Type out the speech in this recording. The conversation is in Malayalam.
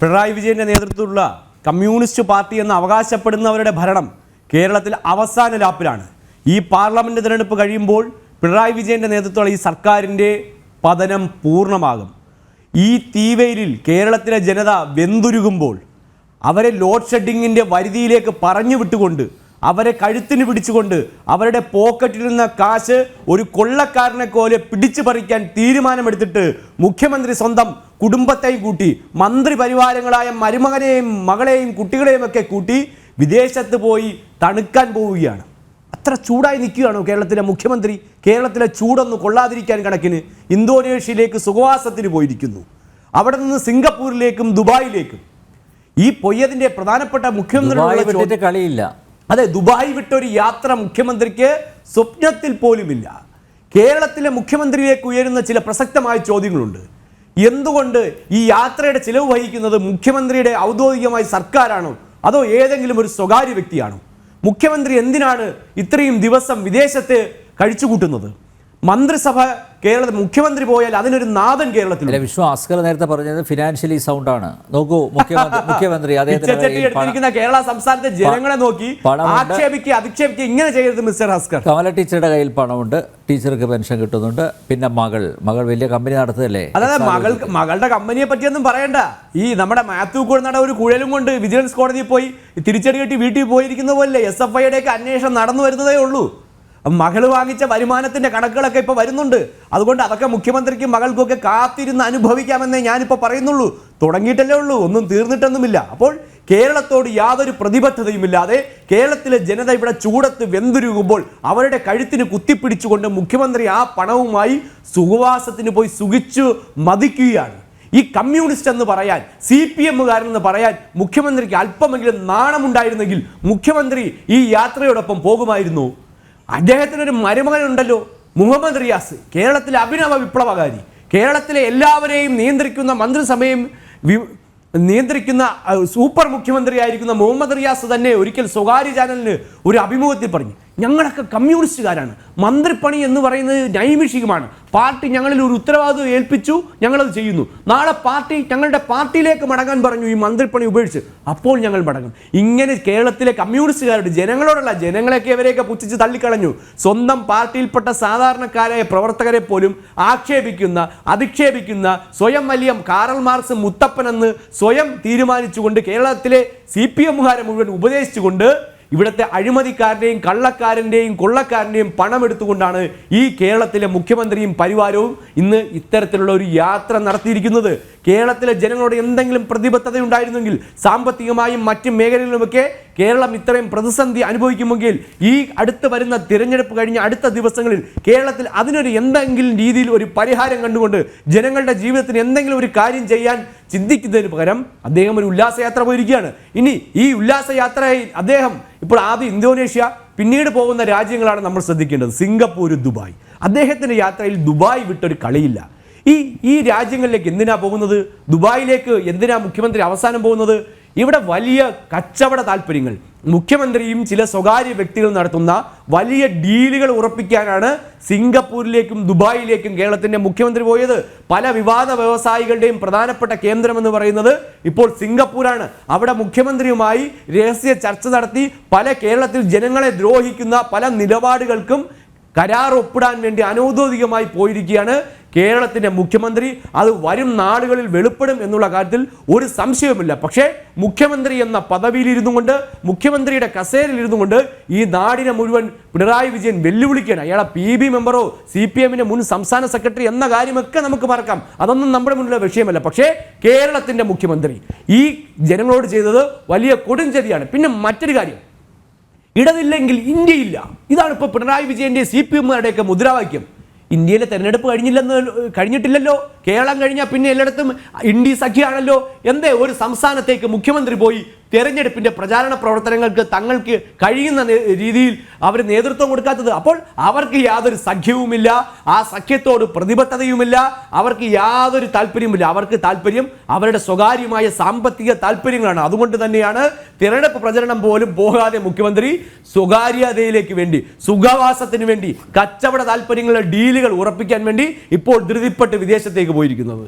പിണറായി വിജയന്റെ നേതൃത്വത്തിലുള്ള കമ്മ്യൂണിസ്റ്റ് പാർട്ടി എന്ന് അവകാശപ്പെടുന്നവരുടെ ഭരണം കേരളത്തിൽ അവസാന ലാപ്പിലാണ്. ഈ പാർലമെന്റ് തിരഞ്ഞെടുപ്പ് കഴിയുമ്പോൾ പിണറായി വിജയന്റെ നേതൃത്വമുള്ള ഈ സർക്കാരിന്റെ പതനം പൂർണമാകും. ഈ തീവെയിലിൽ കേരളത്തിലെ ജനത വെന്തുരുകുമ്പോൾ അവരെ ലോഡ് ഷെഡിങ്ങിന്റെ വരുതിയിലേക്ക് പറഞ്ഞു വിട്ടുകൊണ്ട് അവരെ കഴുത്തിന് പിടിച്ചുകൊണ്ട് അവരുടെ പോക്കറ്റിൽ പോക്കറ്റിലിരുന്ന കാശ് ഒരു കൊള്ളക്കാരനെ പോലെ പിടിച്ചു പറിക്കാൻ തീരുമാനമെടുത്തിട്ട് മുഖ്യമന്ത്രി സ്വന്തം കുടുംബത്തെയും കൂട്ടി മന്ത്രി പരിവാരങ്ങളായ മരുമകനെയും മകളെയും കുട്ടികളെയും ഒക്കെ കൂട്ടി വിദേശത്ത് പോയി തണുക്കാൻ പോവുകയാണ്. അത്ര ചൂടായി നിൽക്കുകയാണോ കേരളത്തിലെ മുഖ്യമന്ത്രി? കേരളത്തിലെ ചൂടൊന്ന് കൊള്ളാതിരിക്കാൻ കണക്കിന് ഇന്തോനേഷ്യയിലേക്ക് സുഖവാസത്തിന് പോയിരിക്കുന്നു. അവിടെ നിന്ന് സിംഗപ്പൂരിലേക്കും ദുബായിലേക്കും. ഈ പൊയ്യതിന്റെ പ്രധാനപ്പെട്ട മുഖ്യമന്ത്രി കളിയില്ല. അതെ ദുബായ് വിട്ടൊരു യാത്ര മുഖ്യമന്ത്രിക്ക് സ്വപ്നത്തിൽ പോലുമില്ല. കേരളത്തിലെ മുഖ്യമന്ത്രിയിലേക്ക് ഉയരുന്ന ചില പ്രസക്തമായ ചോദ്യങ്ങളുണ്ട്. എന്തുകൊണ്ട് ഈ യാത്രയുടെ ചിലവ് വഹിക്കുന്നത് മുഖ്യമന്ത്രിയുടെ ഔദ്യോഗികമായ സർക്കാരാണോ? അതോ ഏതെങ്കിലും ഒരു സ്വകാര്യ വ്യക്തിയാണോ? മുഖ്യമന്ത്രി എന്തിനാണ് ഇത്രയും ദിവസം വിദേശത്ത് കഴിച്ചുകൂട്ടുന്നത്? മന്ത്രിസഭ കേരള മുഖ്യമന്ത്രി പോയാൽ അതിനൊരു നാഥൻ കേരളത്തിൽ വിശ്വ നേരത്തെ പറഞ്ഞത് ഫിനാൻഷ്യലി സൗണ്ട് ആണ്. നോക്കൂ മുഖ്യമന്ത്രി മുഖ്യമന്ത്രി അദ്ദേഹത്തിന് കേരള സംസ്ഥാനത്തെ ജനങ്ങളെ നോക്കി. ആക്ഷേപിക്കുക അധിക്ഷേപിക്കുക ഇങ്ങനെ ചെയ്യരുത് മിസ്റ്റർ ഹാസ്കർ കമല ടീച്ചറുടെ കയ്യിൽ പണമുണ്ട്. ടീച്ചർക്ക് പെൻഷൻ കിട്ടുന്നുണ്ട്. പിന്നെ മകൾ. മകൾ വലിയ കമ്പനി നടത്തുകയല്ലേ? അതായത് മകൾ മകളുടെ കമ്പനിയെ പറ്റിയൊന്നും പറയണ്ട. ഈ നമ്മുടെ മാത്യു നട ഒരു കുഴലും കൊണ്ട് വിജിലൻസ് കോടതിയിൽ പോയി തിരിച്ചടി കെട്ടി വീട്ടിൽ പോയിരിക്കുന്ന പോലെ എസ് എഫ് ഐയുടെ ഒക്കെ അന്വേഷണം നടന്നു വരുന്നതേ ഉള്ളൂ. മകൾ വാങ്ങിച്ച വരുമാനത്തിന്റെ കണക്കുകളൊക്കെ ഇപ്പൊ വരുന്നുണ്ട്. അതുകൊണ്ട് അതൊക്കെ മുഖ്യമന്ത്രിക്കും മകൾക്കൊക്കെ കാത്തിരുന്ന് അനുഭവിക്കാമെന്നേ ഞാനിപ്പോൾ പറയുന്നുള്ളൂ. തുടങ്ങിയിട്ടല്ലേ ഉള്ളൂ. ഒന്നും തീർന്നിട്ടൊന്നുമില്ല. അപ്പോൾ കേരളത്തോട് യാതൊരു പ്രതിബദ്ധതയുമില്ലാതെ കേരളത്തിലെ ജനത ഇവിടെ ചൂടത്ത് വെന്തുരുകുമ്പോൾ അവരുടെ കഴുത്തിന് കുത്തിപ്പിടിച്ചുകൊണ്ട് മുഖ്യമന്ത്രി ആ പണവുമായി സുഖവാസത്തിന് പോയി സുഖിച്ചു മതിക്കുകയാണ്. ഈ കമ്മ്യൂണിസ്റ്റ് എന്ന് പറയാൻ സി പി എമ്മുകാരൻ എന്ന് പറയാൻ മുഖ്യമന്ത്രിക്ക് അല്പമെങ്കിലും നാണമുണ്ടായിരുന്നെങ്കിൽ മുഖ്യമന്ത്രി ഈ യാത്രയോടൊപ്പം പോകുമായിരുന്നു. അദ്ദേഹത്തിനൊരു മരുമകനുണ്ടല്ലോ മുഹമ്മദ് റിയാസ്. കേരളത്തിലെ അഭിനവ വിപ്ലവകാരി. കേരളത്തിലെ എല്ലാവരെയും നിയന്ത്രിക്കുന്ന മന്ത്രിസഭയും നിയന്ത്രിക്കുന്ന സൂപ്പർ മുഖ്യമന്ത്രിയായിരിക്കുന്ന മുഹമ്മദ് റിയാസ് തന്നെ ഒരിക്കൽ സ്വകാര്യ ചാനലിന് ഒരു അഭിമുഖത്തിൽ പറഞ്ഞു. ഞങ്ങളൊക്കെ കമ്മ്യൂണിസ്റ്റുകാരാണ്. മന്ത്രിപ്പണി എന്ന് പറയുന്നത് നൈമിഷികമാണ്. പാർട്ടി ഞങ്ങളിൽ ഒരു ഉത്തരവാദിത്വം ഏൽപ്പിച്ചു ഞങ്ങളത് ചെയ്യുന്നു. നാളെ പാർട്ടി ഞങ്ങളുടെ പാർട്ടിയിലേക്ക് മടങ്ങാൻ പറഞ്ഞു ഈ മന്ത്രിപ്പണി ഉപേക്ഷിച്ച്. അപ്പോൾ ഞങ്ങൾ മടങ്ങും. ഇങ്ങനെ കേരളത്തിലെ കമ്മ്യൂണിസ്റ്റുകാരുടെ ജനങ്ങളോടുള്ള ജനങ്ങളെയൊക്കെ ഇവരെയൊക്കെ പുച്ഛിച്ച് തള്ളിക്കളഞ്ഞു. സ്വന്തം പാർട്ടിയിൽപ്പെട്ട സാധാരണക്കാരായ പ്രവർത്തകരെ പോലും ആക്ഷേപിക്കുന്ന അധിക്ഷേപിക്കുന്ന സ്വയം വലിയ കാറൽ മാർക്സ് മുത്തപ്പനെന്ന് സ്വയം തീരുമാനിച്ചുകൊണ്ട് കേരളത്തിലെ സി പി എമ്മുകാരെ മുഴുവൻ ഉപദേശിച്ചുകൊണ്ട് ഇവിടുത്തെ അഴിമതിക്കാരന്റെയും കള്ളക്കാരന്റെയും കൊള്ളക്കാരന്റെയും പണം എടുത്തുകൊണ്ടാണ് ഈ കേരളത്തിലെ മുഖ്യമന്ത്രിയും പരിവാരവും ഇന്ന് ഇത്തരത്തിലുള്ള ഒരു യാത്ര നടത്തിയിരിക്കുന്നത്. കേരളത്തിലെ ജനങ്ങളോട് എന്തെങ്കിലും പ്രതിബദ്ധത ഉണ്ടായിരുന്നെങ്കിൽ സാമ്പത്തികമായും മറ്റ് മേഖലകളിലുമൊക്കെ കേരളം ഇത്രയും പ്രതിസന്ധി അനുഭവിക്കുമെങ്കിൽ ഈ അടുത്ത് വരുന്ന തിരഞ്ഞെടുപ്പ് കഴിഞ്ഞ അടുത്ത ദിവസങ്ങളിൽ കേരളത്തിൽ അതിനൊരു എന്തെങ്കിലും രീതിയിൽ ഒരു പരിഹാരം കണ്ടുകൊണ്ട് ജനങ്ങളുടെ ജീവിതത്തിന് എന്തെങ്കിലും ഒരു കാര്യം ചെയ്യാൻ ചിന്തിക്കുന്നതിന് പകരം അദ്ദേഹം ഒരു ഉല്ലാസയാത്ര പോയിരിക്കുകയാണ്. ഇനി ഈ ഉല്ലാസയാത്രയിൽ അദ്ദേഹം ഇപ്പോൾ ആദ്യം ഇന്തോനേഷ്യ പിന്നീട് പോകുന്ന രാജ്യങ്ങളാണ് നമ്മൾ ശ്രദ്ധിക്കേണ്ടത്. Singapore Dubai. അദ്ദേഹത്തിന്റെ യാത്രയിൽ ദുബായ് വിട്ടൊരു കളിയില്ല. ഈ ഈ രാജ്യങ്ങളിലേക്ക് എന്തിനാ പോകുന്നത്? ദുബായിലേക്ക് എന്തിനാ മുഖ്യമന്ത്രി അവസാനം പോകുന്നത്? ഇവിടെ വലിയ കച്ചവട താല്പര്യങ്ങൾ. മുഖ്യമന്ത്രിയും ചില സ്വകാര്യ വ്യക്തികളും നടത്തുന്ന വലിയ ഡീലുകൾ ഉറപ്പിക്കാനാണ് സിംഗപ്പൂരിലേക്കും ദുബായിലേക്കും കേരളത്തിന്റെ മുഖ്യമന്ത്രി പോയത്. പല വിവാദ വ്യവസായികളുടെയും പ്രധാനപ്പെട്ട കേന്ദ്രമെന്ന് പറയുന്നത് ഇപ്പോൾ സിംഗപ്പൂരാണ്. അവിടെ മുഖ്യമന്ത്രിയുമായി രഹസ്യ ചർച്ച നടത്തി പല കേരളത്തിൽ ജനങ്ങളെ ദ്രോഹിക്കുന്ന പല നിലപാടുകൾക്കും കരാർ ഒപ്പിടാൻ വേണ്ടി അനൗദ്യോഗികമായി പോയിരിക്കുകയാണ് കേരളത്തിന്റെ മുഖ്യമന്ത്രി അത് വരും നാളുകളിൽ വെളിപ്പെടും എന്നുള്ള കാര്യത്തിൽ ഒരു സംശയവുമില്ല. പക്ഷേ മുഖ്യമന്ത്രി എന്ന പദവിയിലിരുന്നു കൊണ്ട് മുഖ്യമന്ത്രിയുടെ കസേരയിൽ ഇരുന്നു കൊണ്ട് ഈ നാടിനെ മുഴുവൻ പിണറായി വിജയൻ വെല്ലുവിളിക്കുകയാണ്. അയാളെ പി ബി മെമ്പറോ സി പി എമ്മിന്റെ മുൻ സംസ്ഥാന സെക്രട്ടറി എന്ന കാര്യമൊക്കെ നമുക്ക് മറക്കാം. അതൊന്നും നമ്മുടെ മുന്നിലെ വിഷയമല്ല. പക്ഷേ കേരളത്തിന്റെ മുഖ്യമന്ത്രി ഈ ജനങ്ങളോട് ചെയ്തത് വലിയ കൊടുംചതിയാണ്. പിന്നെ മറ്റൊരു കാര്യം. ഇടതില്ലെങ്കിൽ ഇന്ത്യയില്ല. ഇതാണ് ഇപ്പോൾ പിണറായി വിജയന്റെ സി പി എമ്മുകാരുടെയൊക്കെ മുദ്രാവാക്യം. ഇന്ത്യയിലെ തെരഞ്ഞെടുപ്പ് കഴിഞ്ഞില്ലെന്ന് കഴിഞ്ഞിട്ടില്ലല്ലോ. കേരളം കഴിഞ്ഞാൽ പിന്നെ എല്ലായിടത്തും ഇൻഡി സഖ്യമാണല്ലോ. എന്തേ ഒരു സംസ്ഥാനത്തേക്ക് മുഖ്യമന്ത്രി പോയി തെരഞ്ഞെടുപ്പിന്റെ പ്രചാരണ പ്രവർത്തനങ്ങൾക്ക് തങ്ങൾക്ക് കഴിയുന്ന രീതിയിൽ അവർ നേതൃത്വം കൊടുക്കാത്തത്. അപ്പോൾ അവർക്ക് യാതൊരു സഖ്യവുമില്ല ആ സഖ്യത്തോട് പ്രതിബദ്ധതയുമില്ല അവർക്ക് യാതൊരു താല്പര്യവുമില്ല. അവർക്ക് താല്പര്യം അവരുടെ സ്വകാര്യമായ സാമ്പത്തിക താല്പര്യങ്ങളാണ്. അതുകൊണ്ട് തന്നെയാണ് തിരഞ്ഞെടുപ്പ് പ്രചരണം പോലും പോകാതെ മുഖ്യമന്ത്രി സ്വകാര്യതയിലേക്ക് വേണ്ടി സുഖവാസത്തിന് വേണ്ടി കച്ചവട താല്പര്യങ്ങളുടെ ഡീലുകൾ ഉറപ്പിക്കാൻ വേണ്ടി ഇപ്പോൾ ധൃതിപ്പെട്ട് വിദേശത്തേക്ക് പോയിരിക്കുന്നത്.